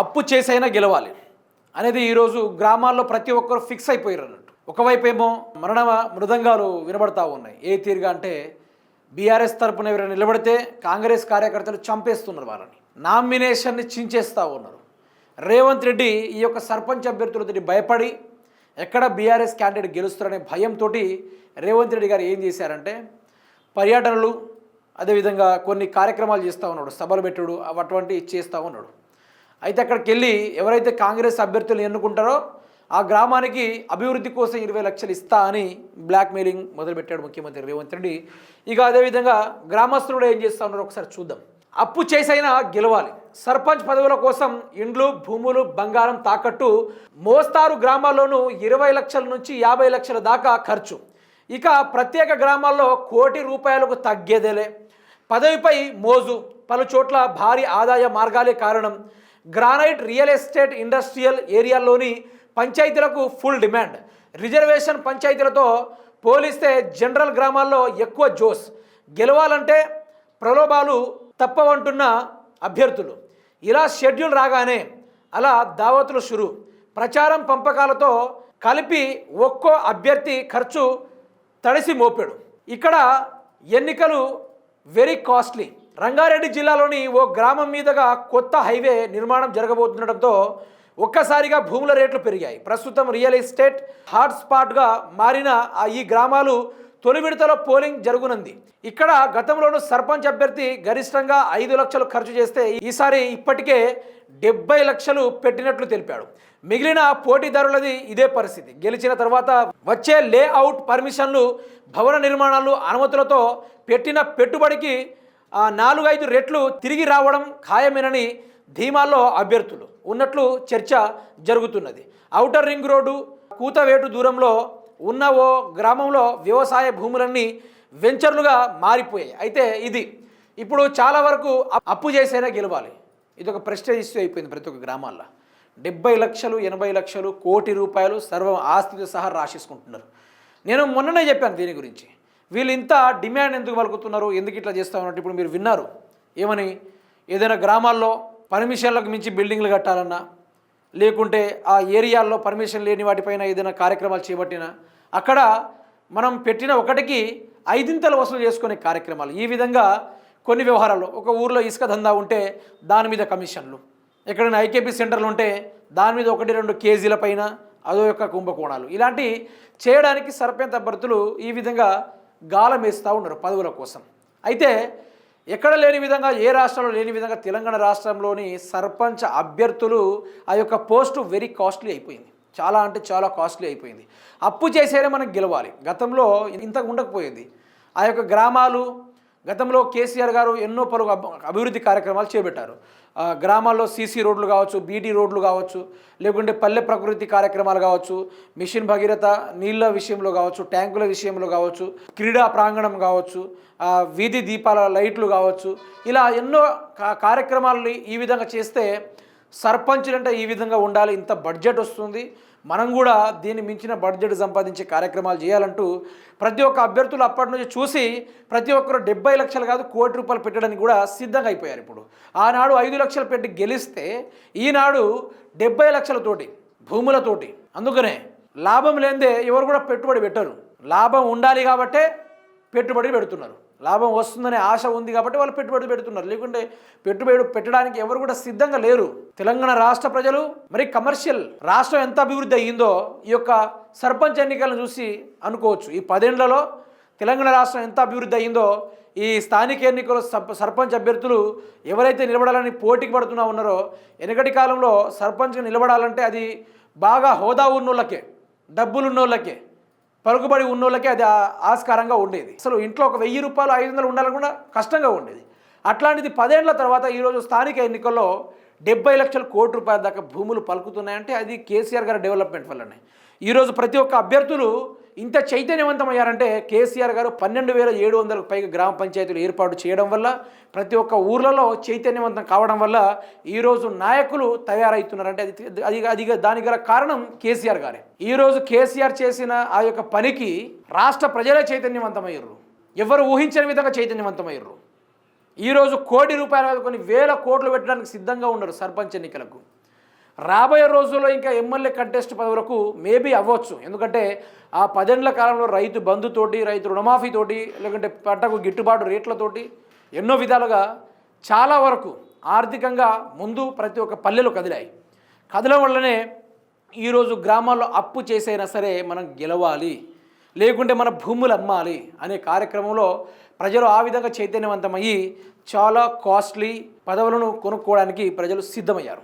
అప్పు చేసైనా గెలవాలి అనేది ఈరోజు గ్రామాల్లో ప్రతి ఒక్కరు ఫిక్స్ అయిపోయారు అన్నట్టు. ఒకవైపు ఏమో మరణ మృదంగాలు వినబడతా ఉన్నాయి. ఏ తీరుగా అంటే బీఆర్ఎస్ తరపున ఎవరైనా నిలబడితే కాంగ్రెస్ కార్యకర్తలు చంపేస్తున్నారు వాళ్ళని. నామినేషన్ని చించేస్తూ ఉన్నారు. రేవంత్ రెడ్డి ఈ యొక్క సర్పంచ్ అభ్యర్థులతో భయపడి ఎక్కడ బీఆర్ఎస్ క్యాండిడేట్ గెలుస్తారనే భయంతో రేవంత్ రెడ్డి గారు ఏం చేశారంటే పర్యటనలు అదేవిధంగా కొన్ని కార్యక్రమాలు చేస్తూ ఉన్నాడు. సభలు పెట్టుడు అటువంటి చేస్తూ ఉన్నాడు. అయితే అక్కడికి వెళ్ళి ఎవరైతే కాంగ్రెస్ అభ్యర్థులు ఎన్నుకుంటారో ఆ గ్రామానికి అభివృద్ధి కోసం ఇరవై లక్షలు ఇస్తా అని బ్లాక్మెయిలింగ్ మొదలుపెట్టాడు ముఖ్యమంత్రి రేవంత్ రెడ్డి. ఇక అదేవిధంగా గ్రామస్తులు కూడా ఏం చేస్తా ఉన్నారో ఒకసారి చూద్దాం. అప్పు చేసైనా గెలవాలి. సర్పంచ్ పదవుల కోసం ఇండ్లు భూములు బంగారం తాకట్టు మోస్తారు గ్రామాల్లోనూ ఇరవై లక్షల నుంచి యాభై లక్షల దాకా ఖర్చు. ఇక ప్రత్యేక గ్రామాల్లో కోటి రూపాయలకు తగ్గేదేలే. పదవిపై మోజు. పలు చోట్ల భారీ ఆదాయ మార్గాలే కారణం. గ్రానైట్ రియల్ ఎస్టేట్ ఇండస్ట్రియల్ ఏరియాల్లోని పంచాయతీలకు ఫుల్ డిమాండ్. రిజర్వేషన్ పంచాయతీలతో పోలిస్తే జనరల్ గ్రామాల్లో ఎక్కువ జోస్. గెలవాలంటే ప్రలోభాలు తప్పవంటున్న అభ్యర్థులు. ఇలా షెడ్యూల్ రాగానే అలా దావతులు షురు. ప్రచారం పంపకాలతో కలిపి ఒక్కో అభ్యర్థి ఖర్చు తడిసి మోపాడు. ఇక్కడ ఎన్నికలు వెరీ కాస్ట్లీ. రంగారెడ్డి జిల్లాలోని ఓ గ్రామం మీదుగా కొత్త హైవే నిర్మాణం జరగబోతుండటంతో ఒక్కసారిగా భూముల రేట్లు పెరిగాయి. ప్రస్తుతం రియల్ ఎస్టేట్ హాట్స్పాట్గా మారిన ఆ ఈ గ్రామాలు తొలి విడతలో పోలింగ్ జరుగునుంది. ఇక్కడ గతంలోనూ సర్పంచ్ అభ్యర్థి గరిష్టంగా ఐదు లక్షలు ఖర్చు చేస్తే ఈసారి ఇప్పటికే డెబ్బై లక్షలు పెట్టినట్లు తెలిపాడు. మిగిలిన పోటీదారులది ఇదే పరిస్థితి. గెలిచిన తర్వాత వచ్చే లేఅవుట్ పర్మిషన్లు భవన నిర్మాణాలు అనుమతులతో పెట్టిన పెట్టుబడికి నాలుగైదు రెట్లు తిరిగి రావడం ఖాయమేనని ధీమాల్లో అభ్యర్థులు ఉన్నట్లు చర్చ జరుగుతున్నది. ఔటర్ రింగ్ రోడ్డు కూతవేటు దూరంలో ఉన్న ఓ గ్రామంలో వ్యవసాయ భూములన్నీ వెంచర్లుగా మారిపోయాయి. అయితే ఇది ఇప్పుడు చాలా వరకు అప్పు చేసైనా గెలవాలి. ఇది ఒక ప్రెస్టేజ్ ఇష్యూ అయిపోయింది ప్రతి ఒక్క గ్రామాల్లో. డెబ్బై లక్షలు ఎనభై లక్షలు కోటి రూపాయలు సర్వ ఆస్తితో సహా రాసేసుకుంటున్నారు. నేను మొన్ననే చెప్పాను దీని గురించి. వీళ్ళు ఇంత డిమాండ్ ఎందుకు పలుకుతున్నారు? ఎందుకు ఇట్లా చేస్తా ఉన్నట్టు ఇప్పుడు మీరు విన్నారు? ఏమని? ఏదైనా గ్రామాల్లో పర్మిషన్లకు మించి బిల్డింగ్లు కట్టాలన్నా లేకుంటే ఆ ఏరియాల్లో పర్మిషన్ లేని వాటిపైన ఏదైనా కార్యక్రమాలు చేపట్టినా అక్కడ మనం పెట్టిన ఒకటికి ఐదింతలు వసూలు చేసుకునే కార్యక్రమాలు. ఈ విధంగా కొన్ని వ్యవహారాలు ఒక ఊర్లో ఇసుక దందా ఉంటే దాని మీద కమిషన్లు. ఎక్కడైనా ఐకేపీ సెంటర్లు ఉంటే దాని మీద ఒకటి రెండు కేజీల పైన అదో యొక్క కుంభకోణాలు. ఇలాంటి చేయడానికి సర్పంచ్ అభ్యర్థులు ఈ విధంగా గాలం వేస్తూ ఉన్నారు పదవుల కోసం. అయితే ఎక్కడ లేని విధంగా ఏ రాష్ట్రంలో లేని విధంగా తెలంగాణ రాష్ట్రంలోని సర్పంచ్ అభ్యర్థులు ఆ యొక్క పోస్టు వెరీ కాస్ట్లీ అయిపోయింది. చాలా అంటే చాలా కాస్ట్లీ అయిపోయింది. అప్పు చేసేనే మనం గెలవాలి. గతంలో ఇంతకు ఉండకపోయేది. ఆ యొక్క గ్రామాలు గతంలో కేసీఆర్ గారు ఎన్నో పలు అభివృద్ధి కార్యక్రమాలు చేపట్టారు. గ్రామాల్లో సీసీ రోడ్లు కావచ్చు బీటీ రోడ్లు కావచ్చు లేకుంటే పల్లె ప్రకృతి కార్యక్రమాలు కావచ్చు మిషన్ భగీరథ నీళ్ళ విషయంలో కావచ్చు ట్యాంకుల విషయంలో కావచ్చు క్రీడా ప్రాంగణం కావచ్చు వీధి దీపాల లైట్లు కావచ్చు ఇలా ఎన్నో కా- కార్యక్రమాలని ఈ విధంగా చేస్తే సర్పంచులు అంటే ఈ విధంగా ఉండాలి ఇంత బడ్జెట్ వస్తుంది. మనం కూడా దీన్ని మించిన బడ్జెట్ సంపాదించే కార్యక్రమాలు చేయాలంటూ ప్రతి ఒక్క అభ్యర్థులు అప్పటి నుంచి చూసి ప్రతి ఒక్కరు డెబ్బై లక్షలు కాదు కోటి రూపాయలు పెట్టడానికి కూడా సిద్ధంగా అయిపోయారు ఇప్పుడు. ఆనాడు ఐదు లక్షలు పెట్టి గెలిస్తే ఈనాడు డెబ్బై లక్షలతోటి భూములతోటి అందుకనే లాభం లేనిదే ఎవరు కూడా పెట్టుబడి పెట్టరు. లాభం ఉండాలి కాబట్టే పెట్టుబడి పెడుతున్నారు. లాభం వస్తుందనే ఆశ ఉంది కాబట్టి వాళ్ళు పెట్టుబడి పెడుతున్నారు. లేకుంటే పెట్టుబడి పెట్టడానికి ఎవరు కూడా సిద్ధంగా లేరు. తెలంగాణ రాష్ట్ర ప్రజలు మరి కమర్షియల్ రాష్ట్రం ఎంత అభివృద్ధి అయ్యిందో ఈ యొక్క సర్పంచ్ ఎన్నికలను చూసి అనుకోవచ్చు. ఈ పదేళ్ళలో తెలంగాణ రాష్ట్రం ఎంత అభివృద్ధి అయ్యిందో ఈ స్థానిక ఎన్నికల సర్పంచ్ అభ్యర్థులు ఎవరైతే నిలబడాలని పోటీకి పడుతున్నా ఉన్నారో వెనకటి కాలంలో సర్పంచ్గా నిలబడాలంటే అది బాగా హోదా ఉన్నోళ్ళకే డబ్బులు ఉన్నోళ్ళకే పలుకుబడి ఉన్నోళ్ళకి అది ఆస్కారంగా ఉండేది. అసలు ఇంట్లో ఒక వెయ్యి రూపాయలు ఐదు వందలు ఉండాలనుకున్నా కూడా కష్టంగా ఉండేది. అట్లాంటిది పదేళ్ళ తర్వాత ఈరోజు స్థానిక ఎన్నికల్లో డెబ్బై లక్షల కోటి రూపాయల దాకా భూములు పలుకుతున్నాయంటే అది కేసీఆర్ గారి డెవలప్మెంట్ వల్లనే. ఈరోజు ప్రతి ఒక్క అభ్యర్థులు ఇంత చైతన్యవంతమయ్యారంటే కేసీఆర్ గారు పన్నెండు వేల ఏడు వందలకు పైగా గ్రామ పంచాయతీలు ఏర్పాటు చేయడం వల్ల ప్రతి ఒక్క ఊర్లలో చైతన్యవంతం కావడం వల్ల ఈరోజు నాయకులు తయారవుతున్నారంటే అది అది అది గల కారణం కేసీఆర్ గారే. ఈరోజు కేసీఆర్ చేసిన ఆ యొక్క పనికి రాష్ట్ర ప్రజలే చైతన్యవంతమయ్యారు ఎవరు ఊహించని విధంగా చైతన్యవంతమయ్యారు ఈరోజు కోటి రూపాయల కొన్ని వేల కోట్లు పెట్టడానికి సిద్ధంగా ఉన్నారు సర్పంచ్ ఎన్నికలకు. రాబోయే రోజుల్లో ఇంకా ఎమ్మెల్యే కంటెస్ట్ వరకు మేబీ అవ్వచ్చు. ఎందుకంటే ఆ పదేళ్ళ కాలంలో రైతు బంధుతోటి రైతు రుణమాఫీతోటి లేకుంటే పంటకు గిట్టుబాటు రేట్లతోటి ఎన్నో విధాలుగా చాలా వరకు ఆర్థికంగా ముందు ప్రతి ఒక్క పల్లెలు కదిలాయి. కదలడం వల్లనే ఈరోజు గ్రామాల్లో అప్పు చేసైనా సరే మనం గెలవాలి లేకుంటే మన భూములు అమ్మాలి అనే కార్యక్రమంలో ప్రజలు ఆ విధంగా చైతన్యవంతమయ్యి చాలా కాస్ట్లీ పదవులను కొనుక్కోవడానికి ప్రజలు సిద్ధమయ్యారు.